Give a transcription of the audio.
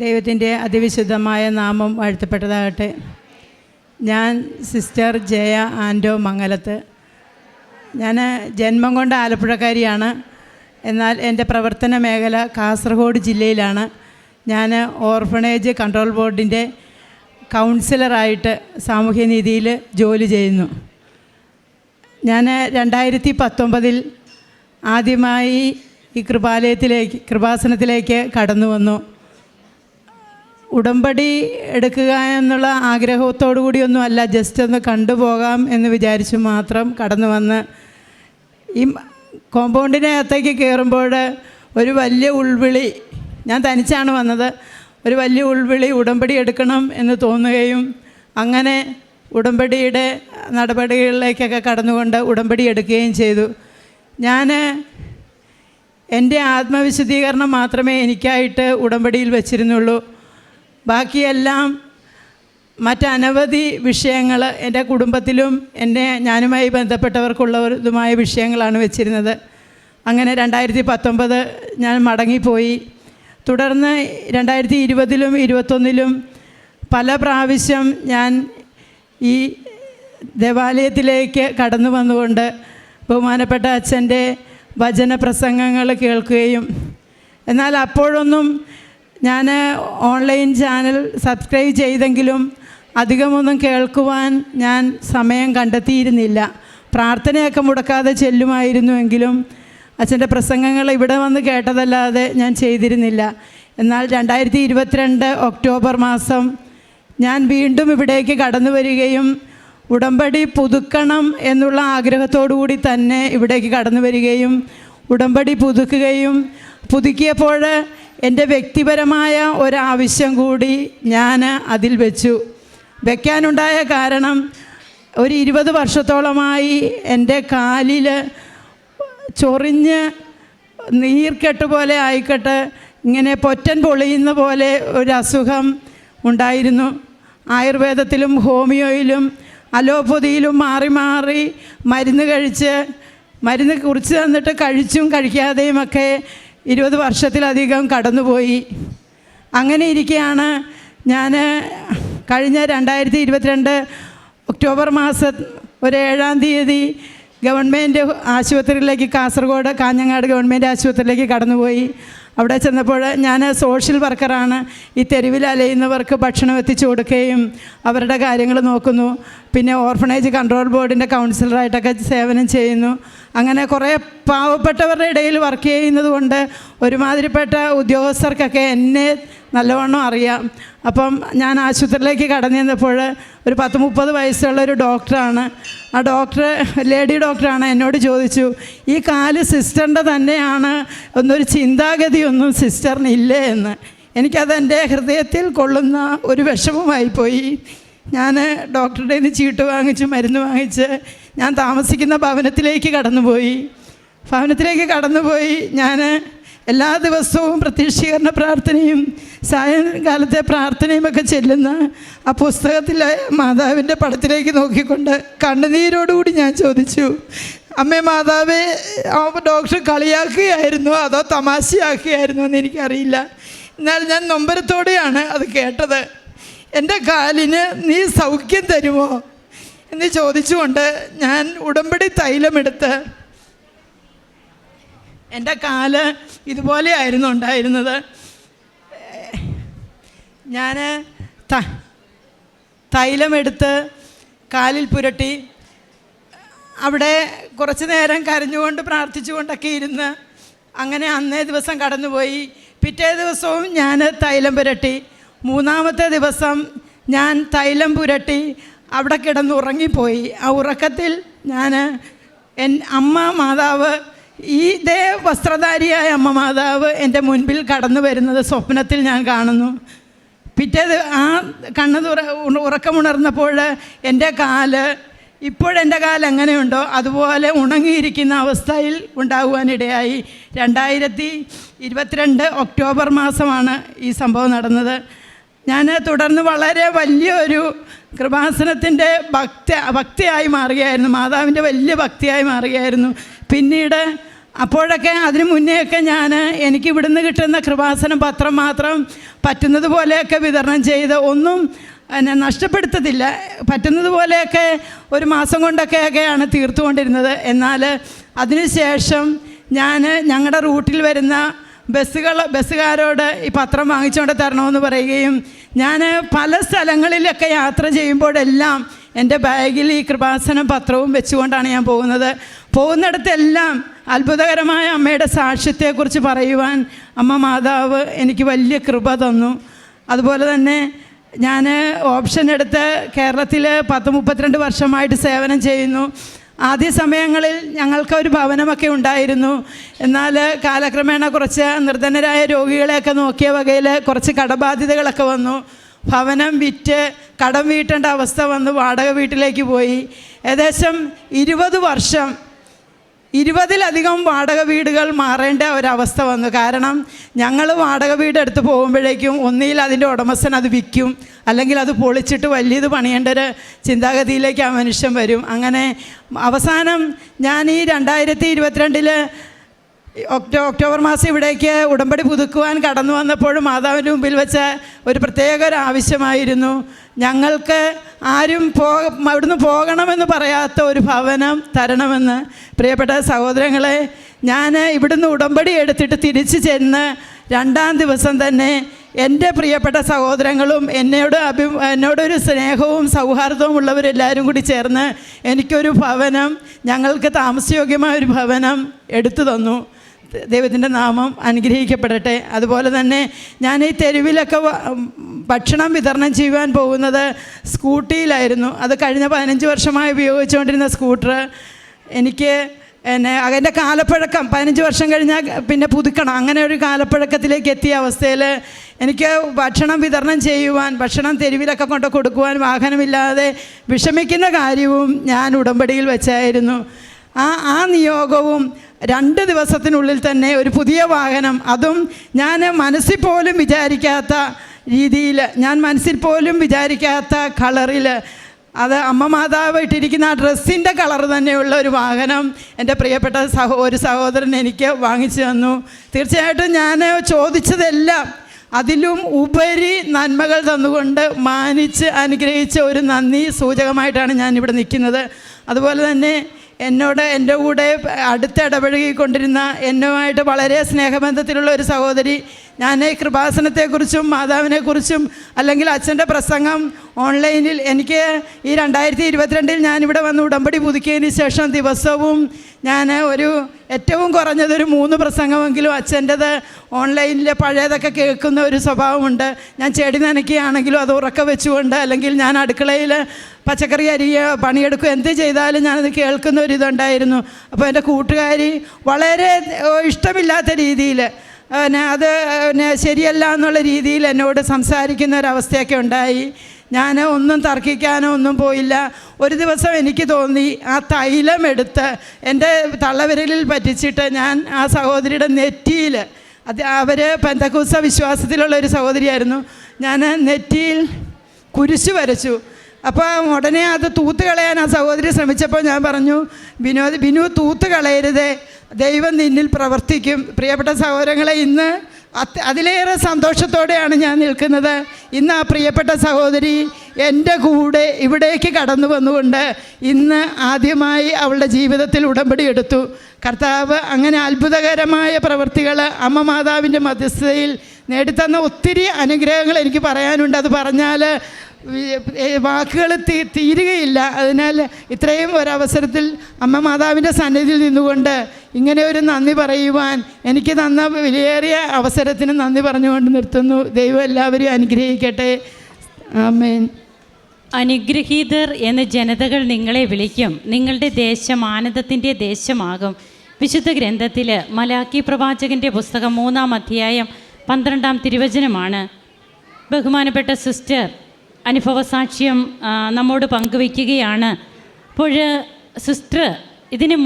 ദൈവത്തിന്റെ അതിവിശുദ്ധമായ നാമം വാഴ്ത്തപ്പെട്ടതാകട്ടെ. ഞാൻ സിസ്റ്റർ ജയ ആൻഡോ മംഗലത്ത്. ഞാൻ ജന്മം കൊണ്ട് ആലപ്പുഴക്കാരിയാണ്. എന്നാൽ എന്റെ പ്രവർത്തന മേഖല കാസർഗോഡ് ജില്ലയിലാണ്. ഞാൻ ഓർഫണേജ് കൺട്രോൾ ബോർഡിന്റെ കൗൺസിലറായിട്ട് സാമൂഹ്യനീതിയിൽ ജോലി ചെയ്യുന്നു. ഞാൻ രണ്ടായിരത്തി പത്തൊമ്പതിൽ ആദ്യമായി ഈ കൃപാലയത്തിലേക്ക് കൃപാസനത്തിലേക്ക് കടന്നു വന്നു. ഉടമ്പടി എടുക്കുക എന്നുള്ള ആഗ്രഹത്തോടു കൂടിയൊന്നും അല്ല ജസ്റ്റ് ഒന്ന് കണ്ടുപോകാം എന്ന് വിചാരിച്ചു മാത്രം കടന്നു വന്ന്. ഈ കോമ്പൗണ്ടിനകത്തേക്ക് കയറുമ്പോൾ ഒരു വലിയ ഉൾവിളി ഞാൻ തനിച്ചാണ് വന്നത് ഒരു വലിയ ഉൾവിളി ഉടമ്പടി എടുക്കണം എന്ന് തോന്നുകയും അങ്ങനെ ഉടമ്പടിയുടെ നടപടികളിലേക്കൊക്കെ കടന്നുകൊണ്ട് ഉടമ്പടി എടുക്കുകയും ചെയ്തു. ഞാൻ എന്റെ ആത്മവിശദീകരണം മാത്രമേ എനിക്കായിട്ട് ഉടമ്പടിയിൽ വെച്ചിരുന്നുള്ളൂ. ബാക്കിയെല്ലാം മറ്റനവധി വിഷയങ്ങൾ എന്റെ കുടുംബത്തിലും എന്റെ ഞാനുമായി ബന്ധപ്പെട്ടവർക്കുള്ളതുമായ വിഷയങ്ങളാണ് വെച്ചിരുന്നത്. അങ്ങനെ രണ്ടായിരത്തി പത്തൊമ്പത് ഞാൻ മടങ്ങിപ്പോയി. തുടർന്ന് രണ്ടായിരത്തി ഇരുപതിലും ഇരുപത്തൊന്നിലും പല പ്രാവശ്യം ഞാൻ ഈ ദേവാലയത്തിലേക്ക് കടന്നു വന്നുകൊണ്ട് ബഹുമാനപ്പെട്ട അച്ഛന്റെ വചന പ്രസംഗങ്ങൾ കേൾക്കുകയും എന്നാൽ അപ്പോഴൊന്നും ഞാൻ ഓൺലൈൻ ചാനൽ സബ്സ്ക്രൈബ് ചെയ്തെങ്കിലും അധികമൊന്നും കേൾക്കുവാൻ ഞാൻ സമയം കണ്ടെത്തിയിരുന്നില്ല. പ്രാർത്ഥനയൊക്കെ മുടക്കാതെ ചെല്ലുമായിരുന്നുവെങ്കിലും അച്ഛന്റെ പ്രസംഗങ്ങൾ ഇവിടെ വന്ന് കേട്ടതല്ലാതെ ഞാൻ ചെയ്തിരുന്നില്ല. എന്നാൽ രണ്ടായിരത്തി ഇരുപത്തിരണ്ട് ഒക്ടോബർ മാസം ഞാൻ വീണ്ടും ഇവിടേക്ക് കടന്നു വരികയും ഉടമ്പടി പുതുക്കണം എന്നുള്ള ആഗ്രഹത്തോടു കൂടി തന്നെ ഇവിടേക്ക് കടന്നു വരികയും ഉടമ്പടി പുതുക്കുകയും പുതുക്കിയപ്പോൾ എന്റെ വ്യക്തിപരമായ ഒരാവശ്യം കൂടി ഞാൻ അതിൽ വെച്ചു. വെക്കാനുണ്ടായ കാരണം ഒരു ഇരുപത് വർഷത്തോളമായി എന്റെ കാലിൽ ചൊറിഞ്ഞ് നീർക്കെട്ട് പോലെ ആയിക്കട്ടെ ഇങ്ങനെ പൊറ്റൻ പൊളിയുന്ന പോലെ ഒരു അസുഖം ഉണ്ടായിരുന്നു. ആയുർവേദത്തിലും ഹോമിയോയിലും അലോപ്പതിയിലും മാറി മാറി മരുന്ന് കഴിച്ച് മരുന്ന് കുറിച്ച് തന്നിട്ട് കഴിച്ചും കഴിക്കാതെയുമൊക്കെ ഇരുപത് വർഷത്തിലധികം കടന്നുപോയി. അങ്ങനെ ഇരിക്കെയാണ് ഞാൻ കഴിഞ്ഞ രണ്ടായിരത്തി ഇരുപത്തിരണ്ട് ഒക്ടോബർ മാസം ഒരു ഏഴാം തീയതി ഗവൺമെന്റ് ആശുപത്രിയിലേക്ക് കാസർഗോഡ് കാഞ്ഞങ്ങാട് ഗവൺമെന്റ് ആശുപത്രിയിലേക്ക് കടന്നുപോയി. അവിടെ ചെന്നപ്പോൾ ഞാൻ സോഷ്യൽ വർക്കറാണ്. ഈ തെരുവിൽ അലയുന്നവർക്ക് ഭക്ഷണം എത്തിച്ചു കൊടുക്കുകയും അവരുടെ കാര്യങ്ങൾ നോക്കുന്നു. പിന്നെ ഓർഫണേജ് കൺട്രോൾ ബോർഡിന്റെ കൗൺസിലറായിട്ടൊക്കെ സേവനം ചെയ്യുന്നു. അങ്ങനെ കുറേ പാവപ്പെട്ടവരുടെ ഇടയിൽ വർക്ക് ചെയ്യുന്നത് കൊണ്ട് ഒരുമാതിരിപ്പെട്ട ഉദ്യോഗസ്ഥർക്കൊക്കെ എന്നെ നല്ലവണ്ണം അറിയാം. അപ്പം ഞാൻ ആശുപത്രിയിലേക്ക് കടന്നു ചെന്നപ്പോൾ ഒരു പത്ത് മുപ്പത് വയസ്സുള്ള ഒരു ഡോക്ടറാണ്. ആ ഡോക്ടർ ലേഡി ഡോക്ടറാണ് എന്നോട് ചോദിച്ചു ഈ കാൽ സിസ്റ്ററിന്റെ തന്നെയാണ് ഒന്നൊരു ചിന്താഗതിയൊന്നും സിസ്റ്ററിന് ഇല്ലേ എന്ന്? എനിക്കതെന്റെ ഹൃദയത്തിൽ കൊള്ളുന്ന ഒരു വിഷമമായിപ്പോയി. ഞാൻ ഡോക്ടറുടെ നിന്ന് ചീട്ട് വാങ്ങിച്ച് മരുന്ന് വാങ്ങിച്ച് ഞാൻ താമസിക്കുന്ന ഭവനത്തിലേക്ക് കടന്നുപോയി. ഭവനത്തിലേക്ക് കടന്നുപോയി ഞാൻ എല്ലാ ദിവസവും പ്രത്യക്ഷീകരണ പ്രാർത്ഥനയും സായങ്കാലത്തെ പ്രാർത്ഥനയുമൊക്കെ ചെല്ലുന്ന ആ പുസ്തകത്തിലെ മാതാവിന്റെ പടത്തിലേക്ക് നോക്കിക്കൊണ്ട് കണ്ണുനീരോടുകൂടി ഞാൻ ചോദിച്ചു അമ്മേ മാതാവേ ഡോക്ടർ കളിയാക്കുകയായിരുന്നു അതോ തമാശയാക്കുകയായിരുന്നു എന്ന് എനിക്കറിയില്ല. എന്നാൽ ഞാൻ നൊമ്പരത്തോടെയാണ് അത് കേട്ടത്. എന്റെ കാലിന് നീ സൗഖ്യം തരുമോ? എന്ന് ചോദിച്ചുകൊണ്ട് ഞാൻ ഉടമ്പടി തൈലമെടുത്ത് എന്റെ കാൽ ഇതുപോലെയായിരുന്നു ഉണ്ടായിരുന്നത്. ഞാൻ ത തൈലമെടുത്ത് കാലിൽ പുരട്ടി. അവിടെ കുറച്ച് നേരം കരഞ്ഞുകൊണ്ട് പ്രാർത്ഥിച്ചുകൊണ്ടൊക്കെ ഇരുന്ന് അങ്ങനെ അന്നേ ദിവസം കടന്നുപോയി. പിറ്റേ ദിവസവും ഞാൻ തൈലം പുരട്ടി. മൂന്നാമത്തെ ദിവസം ഞാൻ തൈലം പുരട്ടി അവിടെ കിടന്ന് ഉറങ്ങിപ്പോയി ആ ഉറക്കത്തിൽ ഞാൻ എൻ അമ്മ മാതാവ് ഈ ഇതേ വസ്ത്രധാരിയായ അമ്മ മാതാവ് എന്റെ മുൻപിൽ കടന്നു വരുന്നത് സ്വപ്നത്തിൽ ഞാൻ കാണുന്നു. പിറ്റേ ദി- ആ കണ്ണ് തുറ ഉറക്കമുണർന്നപ്പോൾ എന്റെ കാൽ ഇപ്പോഴെന്റെ കാൽ എങ്ങനെയുണ്ടോ അതുപോലെ ഉണങ്ങിയിരിക്കുന്ന അവസ്ഥയിൽ ഉണ്ടാകുവാനിടയായി. രണ്ടായിരത്തി ഇരുപത്തിരണ്ട് ഒക്ടോബർ മാസമാണ് ഈ സംഭവം നടന്നത്. ഞാൻ തുടർന്ന് വളരെ വലിയൊരു കൃപാസനത്തിന്റെ ഭക്തി ഭക്തിയായി മാറുകയായിരുന്നു. മാതാവിന്റെ വലിയ ഭക്തിയായി മാറുകയായിരുന്നു. പിന്നീട് അപ്പോഴൊക്കെ അതിന് മുന്നേയൊക്കെ ഞാൻ എനിക്ക് ഇവിടുന്ന് കിട്ടുന്ന കൃപാസനം പത്രം മാത്രം പറ്റുന്നത് പോലെയൊക്കെ വിതരണം ചെയ്ത് ഒന്നും എന്നെ നഷ്ടപ്പെടുത്തത്തില്ല. പറ്റുന്നത് പോലെയൊക്കെ ഒരു മാസം കൊണ്ടൊക്കെയൊക്കെയാണ് തീർത്തുകൊണ്ടിരുന്നത്. എന്നാൽ അതിനുശേഷം ഞാൻ ഞങ്ങളുടെ റൂട്ടിൽ വരുന്ന ബസ്സുകൾ ബസ്സുകാരോട് ഈ പത്രം വാങ്ങിച്ചുകൊണ്ട് തരണമെന്ന് പറയുകയും ഞാൻ പല സ്ഥലങ്ങളിലൊക്കെ യാത്ര ചെയ്യുമ്പോഴെല്ലാം എന്റെ ബാഗിൽ ഈ കൃപാസനം പത്രവും വെച്ചുകൊണ്ടാണ് ഞാൻ പോകുന്നത്. പോകുന്നിടത്തെല്ലാം അത്ഭുതകരമായ അമ്മയുടെ സാക്ഷ്യത്തെക്കുറിച്ച് പറയുവാൻ അമ്മ മാതാവ് എനിക്ക് വലിയ കൃപ തന്നു. അതുപോലെ തന്നെ ഞാൻ ഓപ്ഷൻ എടുത്ത് കേരളത്തിൽ പത്ത് മുപ്പത്തിരണ്ട് വർഷമായിട്ട് സേവനം ചെയ്യുന്നു. ആദ്യ സമയങ്ങളിൽ ഞങ്ങൾക്ക് ഒരു ഭവനമൊക്കെ ഉണ്ടായിരുന്നു. എന്നാൽ കാലക്രമേണ കുറച്ച് നിർധനരായ രോഗികളെയൊക്കെ നോക്കിയ വകയിൽ കുറച്ച് കടബാധ്യതകളൊക്കെ വന്നു. ഭവനം വിറ്റ് കടം വീട്ടേണ്ട അവസ്ഥ വന്ന് വാടക വീട്ടിലേക്ക് പോയി. ഏകദേശം ഇരുപത് വർഷം ഇരുപതിലധികം വാടക വീടുകൾ മാറേണ്ട ഒരവസ്ഥ വന്നു. കാരണം ഞങ്ങൾ വാടക വീട് എടുത്ത് പോകുമ്പോഴേക്കും ഒന്നിൽ അതിന്റെ ഉടമസ്ഥൻ അത് വിൽക്കും. അല്ലെങ്കിൽ അത് പൊളിച്ചിട്ട് വലിയത് പണിയേണ്ട ഒരു ചിന്താഗതിയിലേക്ക് ആ മനുഷ്യൻ വരും. അങ്ങനെ അവസാനം ഞാൻ ഈ രണ്ടായിരത്തി ഇരുപത്തിരണ്ടിൽ ഒക്ടോ ഒക്ടോബർ മാസം ഇവിടേക്ക് ഉടമ്പടി പുതുക്കുവാൻ കടന്നു വന്നപ്പോഴും മാതാവിന്റെ മുമ്പിൽ വെച്ച ഒരു പ്രത്യേക ഒരു ആവശ്യമായിരുന്നു. ഞങ്ങൾക്ക് ആരും പോ അവിടുന്ന് പോകണമെന്ന് പറയാത്ത ഒരു ഭവനം തരണമെന്ന്. പ്രിയപ്പെട്ട സഹോദരങ്ങളെ ഞാൻ ഇവിടുന്ന് ഉടമ്പടി എടുത്തിട്ട് തിരിച്ചു ചെന്ന് രണ്ടാം ദിവസം തന്നെ എന്റെ പ്രിയപ്പെട്ട സഹോദരങ്ങളും എന്നോട് അഭി എന്നോടൊരു സ്നേഹവും സൗഹാർദ്ദവും ഉള്ളവരെല്ലാവരും കൂടി ചേർന്ന് എനിക്കൊരു ഭവനം ഞങ്ങൾക്ക് താമസയോഗ്യമായ ഒരു ഭവനം എടുത്തു തന്നു. ദൈവത്തിന്റെ നാമം അനുഗ്രഹിക്കപ്പെടട്ടെ. അതുപോലെ തന്നെ ഞാൻ ഈ തെരുവിലൊക്കെ ഭക്ഷണം വിതരണം ചെയ്യുവാൻ പോകുന്നത് സ്കൂട്ടിയിലായിരുന്നു. അത് കഴിഞ്ഞ പതിനഞ്ച് വർഷമായി ഉപയോഗിച്ചുകൊണ്ടിരുന്ന സ്കൂട്ടർ എനിക്ക് എന്നെ അതിന്റെ കാലപ്പഴക്കം പതിനഞ്ച് വർഷം കഴിഞ്ഞാൽ പിന്നെ പുതുക്കണം. അങ്ങനെ ഒരു കാലപ്പഴക്കത്തിലേക്ക് എത്തിയ അവസ്ഥയിൽ എനിക്ക് ഭക്ഷണം വിതരണം ചെയ്യുവാൻ ഭക്ഷണം തെരുവിലൊക്കെ കൊണ്ട് കൊടുക്കുവാൻ വാഹനമില്ലാതെ വിഷമിക്കുന്ന കാര്യവും ഞാൻ ഉടമ്പടിയിൽ വെച്ചായിരുന്നു. ആ ആ നിയോഗവും രണ്ട് ദിവസത്തിനുള്ളിൽ തന്നെ ഒരു പുതിയ വാഹനം. അതും ഞാൻ മനസ്സിൽ പോലും വിചാരിക്കാത്ത രീതിയിൽ ഞാൻ മനസ്സിൽ പോലും വിചാരിക്കാത്ത കളറിൽ. അത് അമ്മ മാതാവ് ഇട്ടിരിക്കുന്ന ആ ഡ്രസ്സിന്റെ കളർ തന്നെയുള്ള ഒരു വാഹനം എന്റെ പ്രിയപ്പെട്ട സഹോ ഒരു സഹോദരൻ എനിക്ക് വാങ്ങിച്ചു തന്നു. തീർച്ചയായിട്ടും ഞാൻ ചോദിച്ചതെല്ലാം അതിലും ഉപരി നന്മകൾ തന്നുകൊണ്ട് മാനിച്ച് അനുഗ്രഹിച്ച ഒരു നന്ദി സൂചകമായിട്ടാണ് ഞാൻ ഇവിടെ നിൽക്കുന്നത്. അതുപോലെ തന്നെ എന്നോട് എന്റെ കൂടെ അടുത്ത് ഇടപഴകിക്കൊണ്ടിരുന്ന എന്നുമായിട്ട് വളരെ സ്നേഹബന്ധത്തിലുള്ള ഒരു സഹോദരി ഞാൻ കൃപാസനത്തെക്കുറിച്ചും മാതാവിനെക്കുറിച്ചും അല്ലെങ്കിൽ അച്ഛന്റെ പ്രസംഗം ഓൺലൈനിൽ എനിക്ക് ഈ രണ്ടായിരത്തി ഇരുപത്തിരണ്ടിൽ ഞാനിവിടെ വന്ന് ഉടമ്പടി പുതുക്കിയതിന് ശേഷം ദിവസവും ഞാൻ ഒരു ഏറ്റവും കുറഞ്ഞതൊരു മൂന്ന് പ്രസംഗമെങ്കിലും അച്ഛന്റെത് ഓൺലൈനിൽ പഴയതൊക്കെ കേൾക്കുന്ന ഒരു സ്വഭാവമുണ്ട്. ഞാൻ ചെടി നനയ്ക്കുകയാണെങ്കിലും അത് ഉറക്ക വെച്ചുകൊണ്ട് അല്ലെങ്കിൽ ഞാൻ അടുക്കളയിൽ പച്ചക്കറി അരിയ പണിയെടുക്കുക എന്ത് ചെയ്താലും ഞാനത് കേൾക്കുന്ന ഒരു ഇതുണ്ടായിരുന്നു. അപ്പോൾ എന്റെ കൂട്ടുകാരി വളരെ ഇഷ്ടമില്ലാത്ത രീതിയിൽ പിന്നെ അത് പിന്നെ ശരിയല്ല എന്നുള്ള രീതിയിൽ എന്നോട് സംസാരിക്കുന്ന ഒരവസ്ഥയൊക്കെ ഉണ്ടായി. ഞാൻ ഒന്നും തർക്കിക്കാനോ ഒന്നും പോയില്ല. ഒരു ദിവസം എനിക്ക് തോന്നി ആ തൈലം എടുത്ത് എന്റെ തള്ളവിരലിൽ പറ്റിച്ചിട്ട് ഞാൻ ആ സഹോദരിയുടെ നെറ്റിയിൽ അത് അവർ പെന്തക്കൂസ വിശ്വാസത്തിലുള്ള ഒരു സഹോദരിയായിരുന്നു. ഞാൻ നെറ്റിയിൽ കുരിശ് വരച്ചു. അപ്പോൾ ഉടനെ അത് തൂത്ത് കളയാൻ ആ സഹോദരി ശ്രമിച്ചപ്പോൾ ഞാൻ പറഞ്ഞു വിനോദ് ബിനു തൂത്ത് കളയരുതേ. ദൈവം നിന്നിൽ പ്രവർത്തിക്കും. പ്രിയപ്പെട്ട സഹോദരങ്ങളെ ഇന്ന് അത് അതിലേറെ സന്തോഷത്തോടെയാണ് ഞാൻ നിൽക്കുന്നത്. ഇന്ന് ആ പ്രിയപ്പെട്ട സഹോദരി എന്റെ കൂടെ ഇവിടേക്ക് കടന്നു വന്നുകൊണ്ട് ഇന്ന് ആദ്യമായി അവളുടെ ജീവിതത്തിൽ ഉടമ്പടി എടുത്തു. കർത്താവ് അങ്ങനെ അത്ഭുതകരമായ പ്രവൃത്തികൾ അമ്മ മാതാവിന്റെ മധ്യസ്ഥതയിൽ നേടിത്തന്ന ഒത്തിരി അനുഗ്രഹങ്ങൾ എനിക്ക് പറയാനുണ്ട്. അത് പറഞ്ഞാൽ വാക്കുകൾ തീ തീരുകയില്ല. അതിനാൽ ഇത്രയും ഒരവസരത്തിൽ അമ്മ മാതാവിന്റെ സന്നിധിയിൽ നിന്നുകൊണ്ട് ഇങ്ങനെ ഒരു നന്ദി പറയുവാൻ എനിക്ക് തന്ന വിലയേറിയ അവസരത്തിന് നന്ദി പറഞ്ഞുകൊണ്ട് നിർത്തുന്നു. ദൈവം എല്ലാവരെയും അനുഗ്രഹിക്കട്ടെ. ആമേൻ. അനുഗ്രഹീതർ എന്ന ജനതകൾ നിങ്ങളെ വിളിക്കും. നിങ്ങളുടെ ദേശം ആനന്ദത്തിന്റെ ദേശമാകും. വിശുദ്ധ ഗ്രന്ഥത്തിൽ മലാക്കി പ്രവാചകന്റെ പുസ്തകം മൂന്നാം അധ്യായം പന്ത്രണ്ടാം തിരുവചനമാണ്. ബഹുമാനപ്പെട്ട സിസ്റ്റർ അനുഭവസാക്ഷ്യം സാക്ഷ്യം നമ്മോട് പങ്കുവയ്ക്കുകയാണ്. അപ്പോൾ സിസ്റ്റർ ഇതിന്